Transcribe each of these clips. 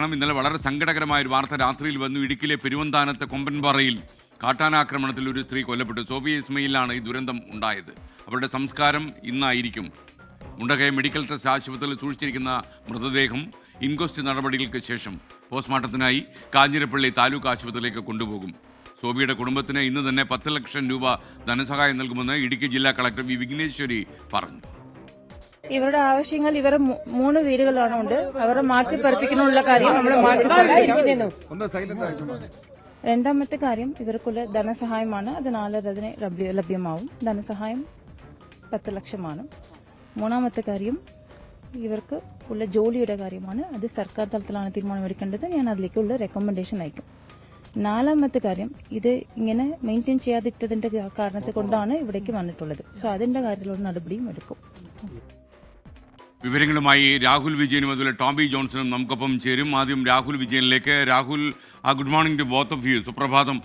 കാരണം ഇന്നലെ വളരെ സങ്കടകരമായ ഒരു വാർത്ത രാത്രിയിൽ വന്നു. ഇടുക്കിയിലെ പെരുവന്താനത്തെ കൊമ്പൻപാറയിൽ കാട്ടാനാക്രമണത്തിൽ ഒരു സ്ത്രീ കൊല്ലപ്പെട്ടു. സോഫിയ ഇസ്മയിലാണ് ഈ ദുരന്തം ഉണ്ടായത്. അവരുടെ സംസ്കാരം ഇന്നായിരിക്കും. മുണ്ടകയ മെഡിക്കൽ ട്രസ്റ്റ് ആശുപത്രിയിൽ സൂക്ഷിച്ചിരിക്കുന്ന മൃതദേഹം ഇൻക്വസ്റ്റ് നടപടികൾക്ക് ശേഷം പോസ്റ്റ്മോർട്ടത്തിനായി കാഞ്ഞിരപ്പള്ളി താലൂക്ക് ആശുപത്രിയിലേക്ക് കൊണ്ടുപോകും. സോബിയുടെ കുടുംബത്തിന് ഇന്ന് തന്നെ പത്ത് ലക്ഷം രൂപ ധനസഹായം നൽകുമെന്ന് ഇടുക്കി ജില്ലാ കളക്ടർ വി വിഘ്നേശ്വരി പറഞ്ഞു. ഇവരുടെ ആവശ്യങ്ങൾ ഇവർ മൂന്ന് വീടുകളാണ് ഉണ്ട്. അവരെ മാറ്റി പറിപ്പിക്കാനുള്ള കാര്യം നമ്മൾ രണ്ടാമത്തെ കാര്യം ഇവർക്കുള്ള ധനസഹായമാണ്. അത് നാളെ അതിന് ലഭ്യമാവും. ധനസഹായം പത്ത് ലക്ഷമാണ്. മൂന്നാമത്തെ കാര്യം ഇവർക്ക് ഉള്ള ജോലിയുടെ കാര്യമാണ്. അത് സർക്കാർ തലത്തിലാണ് തീരുമാനമെടുക്കേണ്ടത്. ഞാൻ അതിലേക്കുള്ള റെക്കമെൻഡേഷൻ അയക്കും. നാലാമത്തെ കാര്യം ഇത് ഇങ്ങനെ മെയിന്റെയിൻ ചെയ്യാതിട്ടതിന്റെ കാരണത്തെ കൊണ്ടാണ് ഇവിടേക്ക് വന്നിട്ടുള്ളത്. സോ അതിന്റെ കാര്യത്തിലുള്ള നടപടിയും എടുക്കും. വിവരങ്ങളുമായി രാഹുൽ വിജയനും അതുപോലെ ടോമി ജോൺസണും നമുക്കൊപ്പം ചേരും. ആദ്യം രാഹുൽ വിജയനിലേക്ക്. രാഹുൽ ആ good morning to both of you. സുപ്രഭാതം.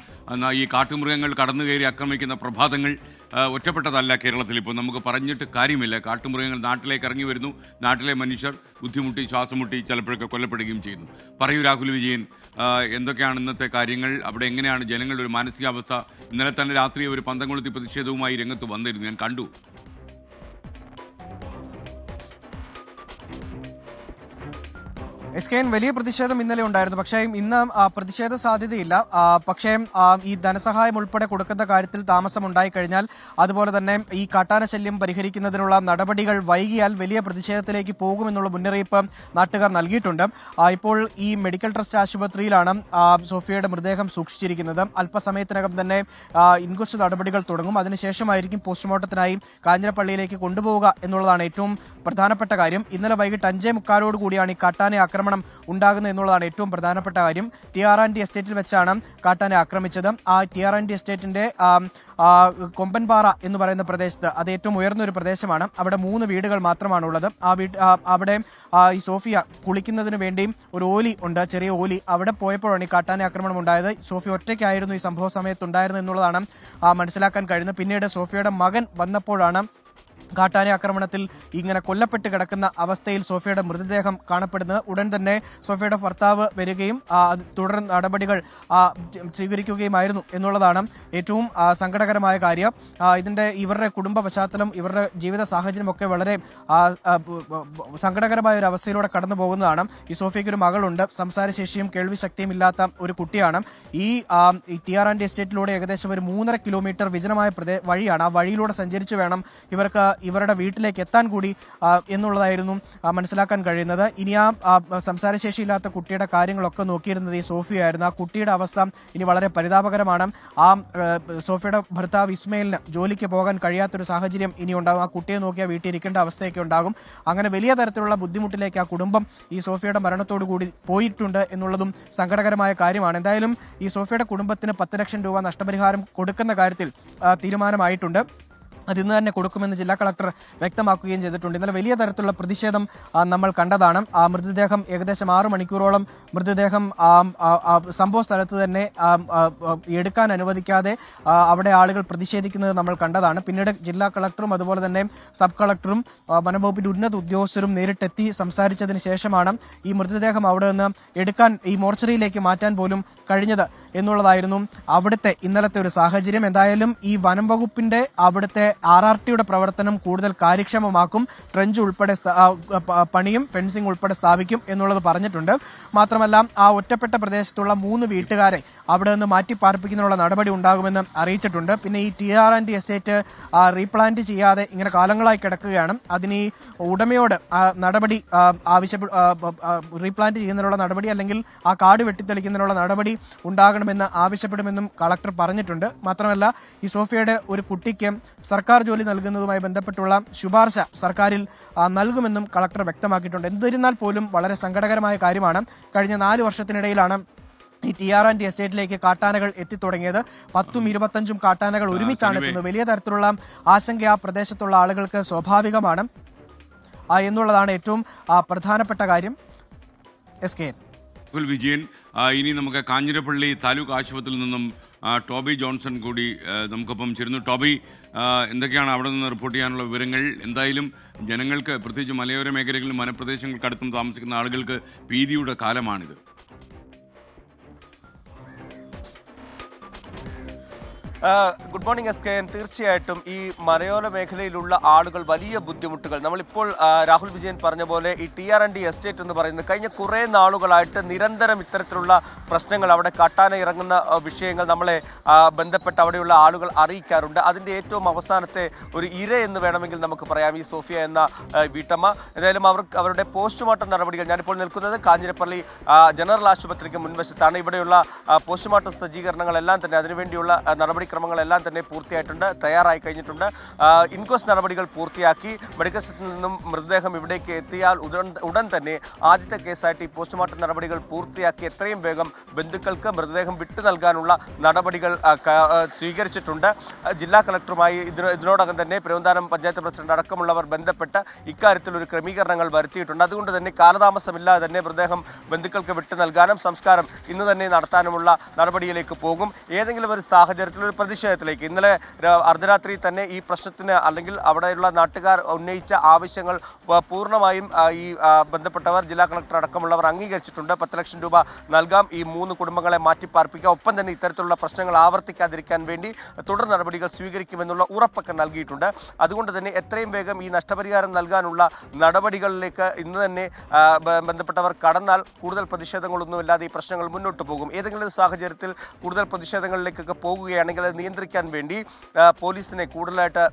ഈ കാട്ടുമൃഗങ്ങൾ കടന്നു കയറി ആക്രമിക്കുന്ന പ്രഭാതങ്ങൾ ഒറ്റപ്പെട്ടതല്ല കേരളത്തിൽ ഇപ്പോൾ. നമുക്ക് പറഞ്ഞിട്ട് കാര്യമില്ല. കാട്ടുമൃഗങ്ങൾ നാട്ടിലേക്ക് ഇറങ്ങി വരുന്നു. നാട്ടിലെ മനുഷ്യർ ബുദ്ധിമുട്ടി ശ്വാസം മുട്ടി ചിലപ്പോഴൊക്കെ കൊല്ലപ്പെടുകയും ചെയ്യുന്നു. പറയൂ രാഹുൽ വിജയൻ എന്തൊക്കെയാണ് ഇന്നത്തെ കാര്യങ്ങൾ? അവിടെ എങ്ങനെയാണ് ജനങ്ങളുടെ ഒരു മാനസികാവസ്ഥ? ഇന്നലെ തന്നെ രാത്രി ഒരു പന്തംകൊളുത്തി പ്രതിഷേധവുമായി രംഗത്ത് വന്നിരുന്നു. ഞാൻ കണ്ടു. എസ് കെ എൻ വലിയ പ്രതിഷേധം ഇന്നലെ ഉണ്ടായിരുന്നു. പക്ഷേ ഇന്ന് പ്രതിഷേധ സാധ്യതയില്ല. പക്ഷേ ഈ ധനസഹായം ഉൾപ്പെടെ കൊടുക്കുന്ന കാര്യത്തിൽ താമസം ഉണ്ടായിക്കഴിഞ്ഞാൽ അതുപോലെ തന്നെ ഈ കാട്ടാന ശല്യം പരിഹരിക്കുന്നതിനുള്ള നടപടികൾ വൈകിയാൽ വലിയ പ്രതിഷേധത്തിലേക്ക് പോകുമെന്നുള്ള മുന്നറിയിപ്പ് നാട്ടുകാർ നൽകിയിട്ടുണ്ട്. ഇപ്പോൾ ഈ മെഡിക്കൽ ട്രസ്റ്റ് ആശുപത്രിയിലാണ് സോഫിയയുടെ മൃതദേഹം സൂക്ഷിച്ചിരിക്കുന്നത്. അല്പസമയത്തിനകം തന്നെ ഇൻക്വസ്റ്റ് നടപടികൾ തുടങ്ങും. അതിനുശേഷമായിരിക്കും പോസ്റ്റ്മോർട്ടത്തിനായി കാഞ്ഞിരപ്പള്ളിയിലേക്ക് കൊണ്ടുപോവുക എന്നുള്ളതാണ് ഏറ്റവും പ്രധാനപ്പെട്ട കാര്യം. ഇന്നലെ വൈകിട്ട് അഞ്ചേ മുക്കാലോട് കൂടിയാണ് ഈ കാട്ടാനെ ആക്രമണം ഉണ്ടാകുന്നത് എന്നുള്ളതാണ് ഏറ്റവും പ്രധാനപ്പെട്ട കാര്യം. ടി ആർ ആൻഡ് എസ്റ്റേറ്റിൽ വെച്ചാണ് കാട്ടാനെ ആക്രമിച്ചത്. ആ ടി ആർ ആൻഡ് എസ്റ്റേറ്റിന്റെ കൊമ്പൻപാറ എന്ന് പറയുന്ന പ്രദേശത്ത് അത് ഏറ്റവും ഉയർന്ന ഒരു പ്രദേശമാണ്. അവിടെ മൂന്ന് വീടുകൾ മാത്രമാണ് ഉള്ളത് ആ വീട് അവിടെ ഈ സോഫിയ കുളിക്കുന്നതിന് വേണ്ടിയും ഒരു ഓലി ഉണ്ട് ചെറിയ ഓലി. അവിടെ പോയപ്പോഴാണ് ഈ കാട്ടാനെ ആക്രമണം ഉണ്ടായത്. സോഫിയ ഒറ്റയ്ക്കായിരുന്നു ഈ സംഭവ സമയത്ത് ഉണ്ടായിരുന്നത് എന്നുള്ളതാണ് മനസ്സിലാക്കാൻ കഴിയുന്നത്. പിന്നീട് സോഫിയയുടെ മകൻ വന്നപ്പോഴാണ് കാട്ടാന ആക്രമണത്തിൽ ഇങ്ങനെ കൊല്ലപ്പെട്ട് കിടക്കുന്ന അവസ്ഥയിൽ സോഫിയയുടെ മൃതദേഹം കാണപ്പെടുന്നത് ഉടൻ തന്നെ സോഫിയയുടെ ഭർത്താവ് വരികയും തുടർ നടപടികൾ സ്വീകരിക്കുകയുമായിരുന്നു എന്നുള്ളതാണ് ഏറ്റവും സങ്കടകരമായ കാര്യം. ഇതിന്റെ ഇവരുടെ കുടുംബ പശ്ചാത്തലം ഇവരുടെ ജീവിത സാഹചര്യം ഒക്കെ വളരെ സങ്കടകരമായ ഒരു അവസ്ഥയിലൂടെ കടന്നു പോകുന്നതാണ്. ഈ സോഫിയയ്ക്ക് ഒരു മകളുണ്ട്. സംസാരശേഷിയും കേൾവി ശക്തിയും ഇല്ലാത്ത ഒരു കുട്ടിയാണ്. ഈ ടി ആർ ആൻഡ് എസ്റ്റേറ്റിലൂടെ ഏകദേശം ഒരു മൂന്നര കിലോമീറ്റർ വിജനമായ വഴിയാണ്. ആ വഴിയിലൂടെ സഞ്ചരിച്ചു വേണം ഇവർക്ക് ഇവരുടെ വീട്ടിലേക്ക് എത്താൻ കൂടി എന്നുള്ളതായിരുന്നു മനസ്സിലാക്കാൻ കഴിയുന്നത്. ഇനി ആ സംസാരശേഷിയില്ലാത്ത കുട്ടിയുടെ കാര്യങ്ങളൊക്കെ നോക്കിയിരുന്നത് ഈ സോഫിയായിരുന്നു ആ കുട്ടിയുടെ അവസ്ഥ ഇനി വളരെ പരിതാപകരമാണ്. ആ, സോഫിയുടെ ഭർത്താവ് ഇസ്മയിലിന് ജോലിക്ക് പോകാൻ കഴിയാത്തൊരു സാഹചര്യം ഇനി ഉണ്ടാകും ആ കുട്ടിയെ നോക്കിയാൽ വീട്ടിൽ ഇരിക്കേണ്ട അവസ്ഥയൊക്കെ ഉണ്ടാകും. അങ്ങനെ വലിയ തരത്തിലുള്ള ബുദ്ധിമുട്ടിലേക്ക് ആ കുടുംബം ഈ സോഫിയുടെ മരണത്തോടു കൂടി പോയിട്ടുണ്ട് എന്നുള്ളതും സങ്കടകരമായ കാര്യമാണ്. എന്തായാലും ഈ സോഫിയുടെ കുടുംബത്തിന് പത്ത് ലക്ഷം രൂപ നഷ്ടപരിഹാരം കൊടുക്കുന്ന കാര്യത്തിൽ തീരുമാനമായിട്ടുണ്ട്. അത് ഇന്ന് തന്നെ കൊടുക്കുമെന്ന് ജില്ലാ കളക്ടർ വ്യക്തമാക്കുകയും ചെയ്തിട്ടുണ്ട്. ഇന്നലെ വലിയ തരത്തിലുള്ള പ്രതിഷേധം നമ്മൾ കണ്ടതാണ്. ആ മൃതദേഹം ഏകദേശം ആറു മണിക്കൂറോളം മൃതദേഹം സംഭവ സ്ഥലത്ത് തന്നെ എടുക്കാൻ അനുവദിക്കാതെ അവിടെ ആളുകൾ പ്രതിഷേധിക്കുന്നത് നമ്മൾ കണ്ടതാണ്. പിന്നീട് ജില്ലാ കളക്ടറും അതുപോലെ തന്നെ സബ് കളക്ടറും വനംവകുപ്പിന്റെ ഉന്നത ഉദ്യോഗസ്ഥരും നേരിട്ടെത്തി സംസാരിച്ചതിന് ശേഷമാണ് ഈ മൃതദേഹം അവിടെ നിന്ന് എടുക്കാൻ ഈ മോർച്ചറിയിലേക്ക് മാറ്റാൻ പോലും കഴിഞ്ഞത് എന്നുള്ളതായിരുന്നു അവിടുത്തെ ഇന്നലത്തെ ഒരു സാഹചര്യം. എന്തായാലും ഈ വനം വകുപ്പിന്റെ അവിടുത്തെ ആർ ആർ ടിയുടെ പ്രവർത്തനം കൂടുതൽ കാര്യക്ഷമമാക്കും ട്രെഞ്ച് ഉൾപ്പെടെ പണിയും ഫെൻസിംഗ് ഉൾപ്പെടെ സ്ഥാപിക്കും എന്നുള്ളത് പറഞ്ഞിട്ടുണ്ട്. മാത്രമല്ല ആ ഒറ്റപ്പെട്ട പ്രദേശത്തുള്ള മൂന്ന് വീട്ടുകാരെ അവിടെ നിന്ന് മാറ്റി പാർപ്പിക്കുന്നതിനുള്ള നടപടി ഉണ്ടാകുമെന്ന് അറിയിച്ചിട്ടുണ്ട്. പിന്നെ ഈ T R and estate replant ചെയ്യാതെ ഇങ്ങനെ കാലങ്ങളായി കിടക്കുകയാണ്. അതിന് ഉടമയോട് നടപടി ആവശ്യപ്പെ റീപ്ലാന്റ് ചെയ്യുന്നതിനുള്ള നടപടി അല്ലെങ്കിൽ ആ കാട് വെട്ടിത്തെളിക്കുന്നതിനുള്ള നടപടി ഉണ്ടാകണമെന്ന് ആവശ്യപ്പെടുമെന്നും കളക്ടർ പറഞ്ഞിട്ടുണ്ട്. മാത്രമല്ല ഈ സോഫിയയുടെ ഒരു കുട്ടിക്ക് സർക്കാർ ജോലി നൽകുന്നതുമായി ബന്ധപ്പെട്ടുള്ള ശുപാർശ സർക്കാരിൽ നൽകുമെന്നും കളക്ടർ വ്യക്തമാക്കിയിട്ടുണ്ട്. എന്നിരുന്നാൽ പോലും വളരെ സങ്കടകരമായ കാര്യമാണ്. കഴിഞ്ഞ നാല് വർഷത്തിനിടയിലാണ് ഈ ടി ആർ ആൻഡ് എസ്റ്റേറ്റിലേക്ക് കാട്ടാനകൾ എത്തിത്തുടങ്ങിയത്. പത്തും ഇരുപത്തഞ്ചും കാട്ടാനകൾ ഒരുമിച്ചാണ് എത്തുന്നത്. വലിയ തരത്തിലുള്ള ആശങ്ക ആ പ്രദേശത്തുള്ള ആളുകൾക്ക് സ്വാഭാവികമാണ്. എന്നുള്ളതാണ് ഏറ്റവും പ്രധാനപ്പെട്ട കാര്യം. എസ് കെ വിജയൻ ഇനി നമുക്ക് കാഞ്ഞിരപ്പള്ളി താലൂക്ക് ആശുപത്രിയിൽ നിന്നും ടോബി ജോൺസൺ കൂടി നമുക്കൊപ്പം ചേരുന്നു. ടോബി എന്തൊക്കെയാണ് അവിടെ നിന്ന് റിപ്പോർട്ട് ചെയ്യാനുള്ള വിവരങ്ങൾ? എന്തായാലും ജനങ്ങൾക്ക് പ്രത്യേകിച്ച് മലയോര മേഖലകളിലും വനപ്രദേശങ്ങൾക്കടുത്തും താമസിക്കുന്ന ആളുകൾക്ക് ഭീതിയുടെ കാലമാണിത്. Good morning S K N തീർച്ചയായിട്ടും ഈ മലയോര മേഖലയിലുള്ള ആളുകൾ വലിയ ബുദ്ധിമുട്ടുകൾ. നമ്മളിപ്പോൾ രാഹുൽ വിജയൻ പറഞ്ഞ പോലെ ഈ T R N D estate എന്ന് പറയുന്നത് കഴിഞ്ഞ കുറേ നാളുകളായിട്ട് നിരന്തരം ഇത്തരത്തിലുള്ള പ്രശ്നങ്ങൾ അവിടെ കാട്ടാന ഇറങ്ങുന്ന വിഷയങ്ങൾ നമ്മളെ ബന്ധപ്പെട്ട് അവിടെയുള്ള ആളുകൾ അറിയിക്കാറുണ്ട്. അതിന്റെ ഏറ്റവും അവസാനത്തെ ഒരു ഇര എന്ന് വേണമെങ്കിൽ നമുക്ക് പറയാം. ഈ സോഫിയ എന്ന വീട്ടമ്മ. എന്തായാലും അവർക്ക് അവരുടെ പോസ്റ്റ്മോർട്ടം നടപടികൾ ഞാനിപ്പോൾ നിൽക്കുന്നത് കാഞ്ഞിരപ്പള്ളി ജനറൽ ആശുപത്രിക്ക് മുൻവശത്താണ്. ഇവിടെയുള്ള പോസ്റ്റ്മോർട്ടം സജ്ജീകരണങ്ങളെല്ലാം തന്നെ അതിനുവേണ്ടിയുള്ള ആ, നടപടിക്രമങ്ങളെല്ലാം തന്നെ പൂർത്തിയായിട്ടുണ്ട് തയ്യാറായി കഴിഞ്ഞിട്ടുണ്ട്. ഇൻക്വസ്റ്റ് നടപടികൾ പൂർത്തിയാക്കി മെഡിക്കൽ നിന്നും മൃതദേഹം ഇവിടേക്ക് എത്തിയാൽ ഉടൻ തന്നെ ആദ്യത്തെ കേസായിട്ട് ഈ പോസ്റ്റ്മോർട്ടം നടപടികൾ പൂർത്തിയാക്കി എത്രയും വേഗം ബന്ധുക്കൾക്ക് മൃതദേഹം വിട്ടു നൽകാനുള്ള നടപടികൾ സ്വീകരിച്ചിട്ടുണ്ട്. ജില്ലാ കളക്ടറുമായി ഇതിനോ ഇതിനോടകം തന്നെ പെരുവന്താനം പഞ്ചായത്ത് പ്രസിഡന്റ് അടക്കമുള്ളവർ ബന്ധപ്പെട്ട് ഇക്കാര്യത്തിൽ ഒരു ക്രമീകരണങ്ങൾ വരുത്തിയിട്ടുണ്ട്. അതുകൊണ്ട് തന്നെ കാലതാമസമില്ലാതെ തന്നെ മൃതദേഹം ബന്ധുക്കൾക്ക് വിട്ടു നൽകാനും സംസ്കാരം ഇന്ന് തന്നെ നടത്താനുമുള്ള നടപടിയിലേക്ക് പോകും. ഏതെങ്കിലും ഒരു സാഹചര്യത്തിൽ ഒരു പ്രതിഷേധത്തിലേക്ക്. ഇന്നലെ അർദ്ധരാത്രി തന്നെ ഈ പ്രശ്നത്തിന് അല്ലെങ്കിൽ അവിടെയുള്ള നാട്ടുകാർ ഉന്നയിച്ച ആവശ്യങ്ങൾ പൂർണമായും ഈ ബന്ധപ്പെട്ടവർ ജില്ലാ കളക്ടർ അടക്കമുള്ളവർ അംഗീകരിച്ചിട്ടുണ്ട്. പത്ത് ലക്ഷം രൂപ നൽകാം. ഈ മൂന്ന് കുടുംബങ്ങളെ മാറ്റിപ്പാർപ്പിക്കുക ഒപ്പം തന്നെ ഇത്തരത്തിലുള്ള പ്രശ്നങ്ങൾ ആവർത്തിക്കാതിരിക്കാൻ വേണ്ടി തുടർ നടപടികൾ സ്വീകരിക്കുമെന്നുള്ള ഉറപ്പൊക്കെ നൽകിയിട്ടുണ്ട്. അതുകൊണ്ട് തന്നെ എത്രയും വേഗം ഈ നഷ്ടപരിഹാരം നൽകാനുള്ള നടപടികളിലേക്ക് ഇന്ന് തന്നെ ബന്ധപ്പെട്ടവർ കടന്നാൽ കൂടുതൽ പ്രതിഷേധങ്ങളൊന്നുമില്ലാതെ ഈ പ്രശ്നങ്ങൾ മുന്നോട്ട് പോകും. ഏതെങ്കിലും സാഹചര്യത്തിൽ കൂടുതൽ പ്രതിഷേധങ്ങളിലേക്കൊക്കെ പോകുകയാണെങ്കിൽ അത് നിയന്ത്രിക്കാൻ വേണ്ടി പോലീസിനെ കൂടുതലായിട്ട്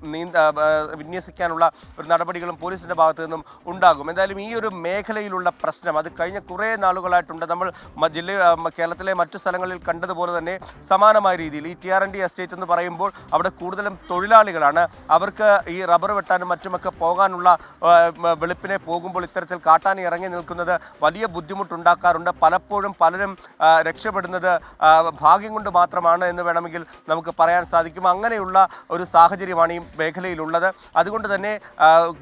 വിന്യസിക്കാനുള്ള ഒരു നടപടികളും പോലീസിന്റെ ഭാഗത്തു നിന്നും ഉണ്ടാകും. എന്തായാലും ഈ ഒരു മേഖലയിലുള്ള പ്രശ്നം അത് കഴിഞ്ഞ കുറേ നാളുകളായിട്ടുണ്ട്. നമ്മൾ ജില്ല കേരളത്തിലെ മറ്റു സ്ഥലങ്ങളിൽ കണ്ടതുപോലെ തന്നെ സമാനമായ രീതിയിൽ ഈ T R N D estate എന്ന് പറയുമ്പോൾ അവിടെ കൂടുതലും തൊഴിലാളികളാണ്. അവർക്ക് ഈ റബ്ബർ വെട്ടാനും മറ്റുമൊക്കെ പോകാനുള്ള വെളുപ്പിനെ പോകുമ്പോൾ ഇത്തരത്തിൽ കാട്ടാൻ ഇറങ്ങി നിൽക്കുന്നത് വലിയ ബുദ്ധിമുട്ടുണ്ടാക്കാറുണ്ട്. പലപ്പോഴും പലരും രക്ഷപ്പെടുന്നത് ഭാഗ്യം കൊണ്ട് മാത്രമാണ് എന്ന് വേണമെങ്കിൽ നമുക്ക് പറയാൻ സാധിക്കും. അങ്ങനെയുള്ള ഒരു സാഹചര്യമാണ് ഈ മേഖലയിലുള്ളത്. അതുകൊണ്ട് തന്നെ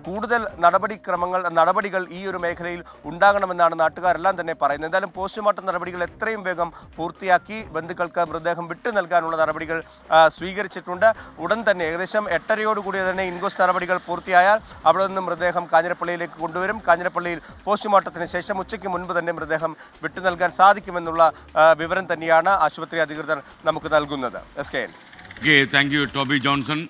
കൂടുതൽ നടപടിക്രമങ്ങൾ നടപടികൾ ഈ ഒരു മേഖലയിൽ ഉണ്ടാകണമെന്നാണ് നാട്ടുകാരെല്ലാം തന്നെ പറയുന്നത്. എന്തായാലും പോസ്റ്റ്മോർട്ടം നടപടികൾ എത്രയും വേഗം പൂർത്തിയാക്കി ബന്ധുക്കൾക്ക് മൃതദേഹം വിട്ടു നൽകാനുള്ള നടപടികൾ സ്വീകരിച്ചിട്ടുണ്ട്. ഉടൻ തന്നെ ഏകദേശം എട്ടരയോടുകൂടി തന്നെ ഇൻക്വസ്റ്റ് നടപടികൾ പൂർത്തിയായാൽ അവിടെ നിന്ന് മൃതദേഹം കാഞ്ഞിരപ്പള്ളിയിലേക്ക് കൊണ്ടുവരും. കാഞ്ഞിരപ്പള്ളിയിൽ പോസ്റ്റ്മോർട്ടത്തിന് ശേഷം ഉച്ചയ്ക്ക് മുൻപ് തന്നെ മൃതദേഹം വിട്ടു നൽകാൻ സാധിക്കുമെന്നുള്ള വിവരം തന്നെയാണ് ആശുപത്രി അധികൃതർ നമുക്ക് നൽകുന്നത്. S K N okay thank you Toby Johnson